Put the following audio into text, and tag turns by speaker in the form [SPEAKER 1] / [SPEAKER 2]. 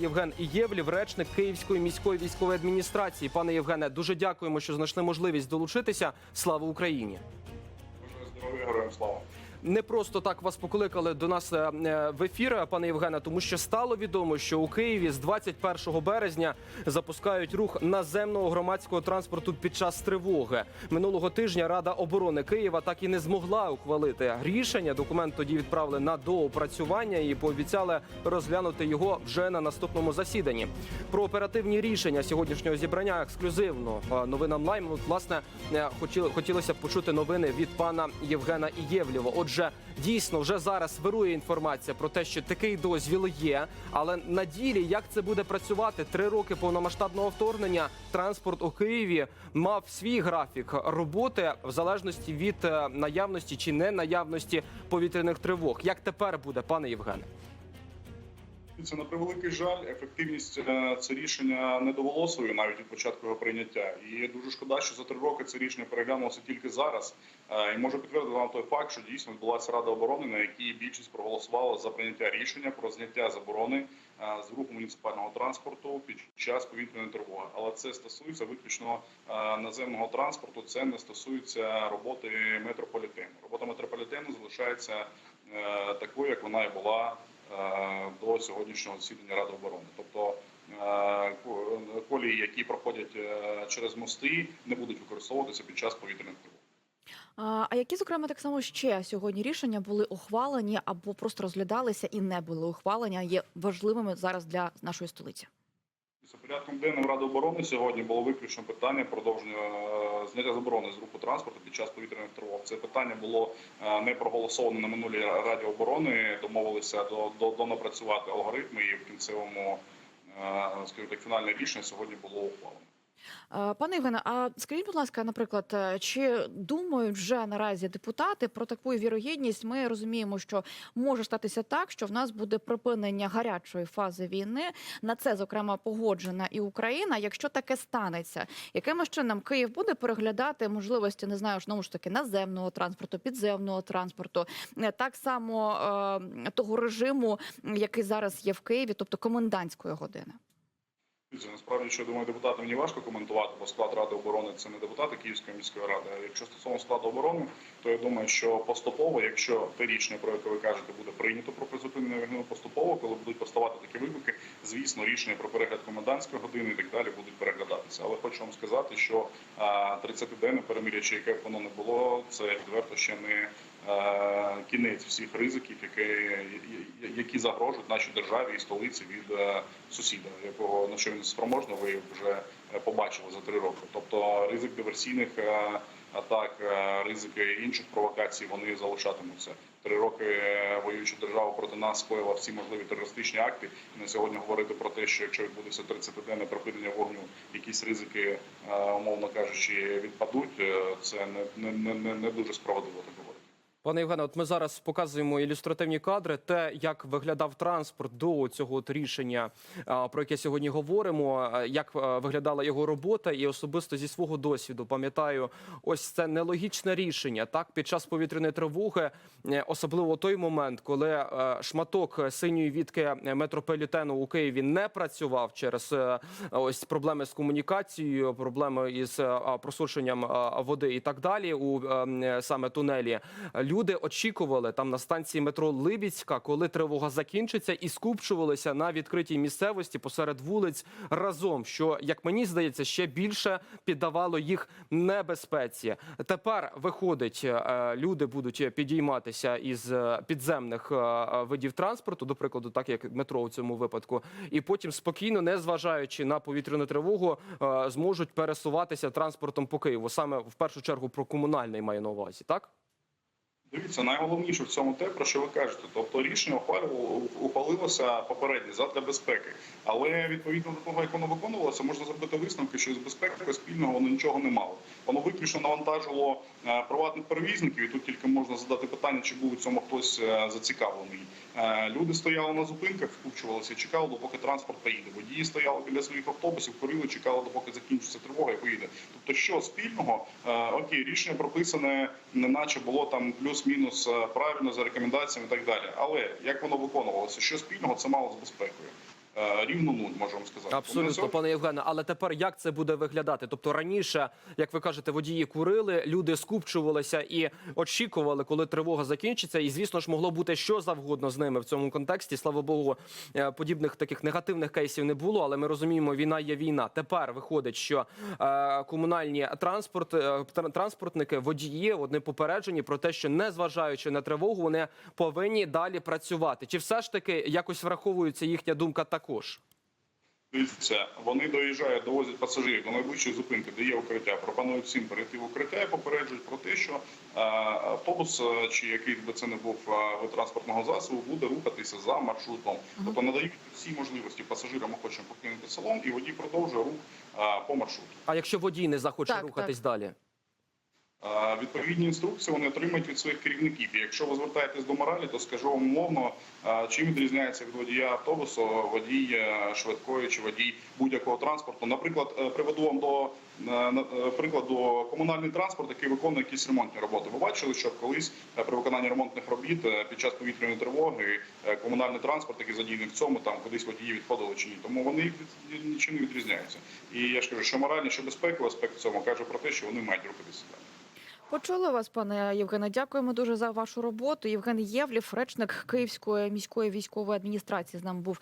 [SPEAKER 1] Євген Ієвлів, речник Київської міської військової адміністрації. Пане Євгене, дуже дякуємо, що знайшли можливість долучитися. Слава Україні!
[SPEAKER 2] Дуже здоров'я, героям слава.
[SPEAKER 1] Не просто так вас покликали до нас е, е, в ефір, пане Євгене, тому що стало відомо, що у Києві з 21 березня запускають рух наземного громадського транспорту під час тривоги. Минулого тижня Рада оборони Києва так і не змогла ухвалити рішення. Документ тоді відправили на доопрацювання і пообіцяли розглянути його вже на наступному засіданні. Про оперативні рішення сьогоднішнього зібрання ексклюзивно е, новинам Лайм. Власне, е, хотілося б почути новини від пана Євгена Ієвлєва. Отже, дійсно вже зараз вирує інформація про те, що такий дозвіл є. Але на ділі як це буде працювати? Три роки повномасштабного вторгнення. Транспорт у Києві мав свій графік роботи в залежності від е, наявності чи не наявності повітряних тривог. Як тепер буде, пане Євгене?
[SPEAKER 2] Це на превеликий жаль, ефективність е, це рішення не довело навіть від початку його прийняття. І дуже шкода, що за три роки це рішення переглянулося тільки зараз. Е, І можу підтвердити вам той факт, що дійсно відбулася рада оборони, на якій більшість проголосувала за прийняття рішення про зняття заборони е, з руху муніципального транспорту під час повітряної тривоги. Але це стосується виключно наземного транспорту. Це не стосується роботи метрополітену. Робота метрополітену залишається такою, як вона і була до сьогоднішнього засідання Ради оборони. Тобто е, колії, які проходять е, через мости, не будуть використовуватися під час повітряних тривог.
[SPEAKER 3] А які, зокрема, так само ще сьогодні рішення були ухвалені або просто розглядалися і не були ухвалені, є важливими зараз для нашої столиці?
[SPEAKER 2] За порядком денним Ради оборони сьогодні було виключно питання продовження е, зняття заборони з руху транспорту під час повітряних тривог. Це питання було е, не проголосовано на минулій Раді оборони. Домовилися до, до, напрацювати алгоритми і в кінцевому, е, скажімо так, фінальне рішення сьогодні було ухвалено.
[SPEAKER 3] Е, Пане Євгене, а скажіть, будь ласка, наприклад, е, чи думають вже наразі депутати про таку вірогідність? Ми розуміємо, що може статися так, що в нас буде припинення гарячої фази війни. На це зокрема погоджена і Україна. Якщо таке станеться, яким чином Київ буде переглядати можливості, не знаю, знову ж таки наземного транспорту, підземного транспорту, е, так само того режиму, який зараз є в Києві, тобто комендантської години.
[SPEAKER 2] Насправді, що я думаю, депутатам не важко коментувати, бо склад ради оборони це не депутати Київської міської ради. А якщо стосовно складу оборони, то я думаю, що поступово, якщо те рішення, про яке ви кажете, буде прийнято про призупинення війни, поступово, коли будуть поставати такі виклики, звісно, рішення про перегляд комендантської години і так далі будуть переглядатися. Але хочу вам сказати, що 30-денне перемир'я, яке б воно не було, це відверто ще не кінець всіх ризиків, які, які загрожують нашій державі і столиці від е, сусіда, якого на що він спроможний, ви вже е, побачили за три роки. Тобто ризик диверсійних е, атак, е, ризики інших провокацій вони залишатимуться. Три роки е, воююча держава проти нас скоїла всі можливі терористичні акти. І на сьогодні говорити про те, що якщо відбудеться 30-денне припинення вогню, якісь ризики, е, умовно кажучи, відпадуть. е, Це не, не, не, не дуже справедливо.
[SPEAKER 1] Пане Євгене, от ми зараз показуємо ілюстративні кадри, те, як виглядав транспорт до цього от рішення, про яке сьогодні говоримо, як виглядала його робота, і особисто зі свого досвіду пам'ятаю, ось це нелогічне рішення. Так, під час повітряної тривоги, е, особливо той момент, коли е, шматок синьої вітки метрополітену у Києві не працював через е, ось проблеми з комунікацією, проблеми із просушенням води і так далі у е, саме тунелі. Люди очікували там на станції метро Либіцька, коли тривога закінчиться, і скупчувалися на відкритій місцевості посеред вулиць разом. Що як мені здається, ще більше піддавало їх небезпеці. Тепер виходить, е, люди будуть підійматися із е, підземних е, видів транспорту, до прикладу, так як метро у цьому випадку, і потім спокійно, не зважаючи на повітряну тривогу, зможуть пересуватися транспортом по Києву. Саме в першу чергу про комунальний маю на увазі, так.
[SPEAKER 2] Дивіться, найголовніше в цьому те, про що ви кажете. Тобто рішення ухвалювало- ухвалилося попередньо задля безпеки. Але відповідно до того, як воно виконувалося, можна зробити висновки, що з безпекою спільного воно нічого не мало. Воно виключно навантажило е, приватних перевізників, і тут тільки можна задати питання, чи був у цьому хтось е, зацікавлений. Е, Люди стояли на зупинках, скупчувалися, чекали, допоки транспорт поїде. Водії стояли біля своїх автобусів, курили, чекали, допоки закінчиться тривога і поїде. Тобто, що спільного, окей, рішення прописане, неначе було там плюс-мінус правильно за рекомендаціями і так далі. Але як воно виконувалося? Що спільного це мало з безпекою? Е, рівно нуль, можемо сказати.
[SPEAKER 1] Абсолютно, пане Євгене. Але тепер як це буде виглядати? Тобто раніше, як ви кажете, водії курили, люди скупчувалися і очікували, коли тривога закінчиться. І звісно ж могло бути що завгодно з ними в цьому контексті. Слава Богу, е, подібних таких негативних кейсів не було. Але ми розуміємо, війна є війна. Тепер виходить, що е, комунальні транспорт, транспортники, водії вони попереджені про те, що незважаючи на тривогу, вони повинні далі працювати. Чи все ж таки якось враховується їхня думка також?
[SPEAKER 2] Дивіться, вони доїжджають, довозять пасажирів до найближчої зупинки, де є укриття. Пропонують всім перейти в укриття і попереджують про те, що е, автобус е, чи який би це не був е, транспортного засобу, буде рухатися за маршрутом. Тобто надають всі можливості пасажирам охочим покинути салон, і водій продовжує рух по маршруту.
[SPEAKER 1] А якщо водій не захоче
[SPEAKER 3] Так,
[SPEAKER 1] рухатись далі?
[SPEAKER 2] Відповідні інструкції вони отримають від своїх керівників. І якщо ви звертаєтесь до моралі, то скажу вам умовно, чим відрізняється від водія автобусу, водій е, швидкої чи водій будь-якого транспорту. Наприклад, е, приведу вам до е, прикладу комунальний транспорт, який виконує якісь ремонтні роботи. Ви бачили, що колись при виконанні ремонтних робіт під час повітряної тривоги комунальний транспорт, який задіяний в цьому, там кудись водії відходили чи ні. Тому вони нічим не відрізняються. І я ж кажу, що моральний, що безпековий аспект в цьому каже про те, що вони мають рухатися. далі.
[SPEAKER 3] Почули вас, пане Євгене. Дякуємо дуже за вашу роботу. Євген Євлів, речник Київської міської військової адміністрації, з нами був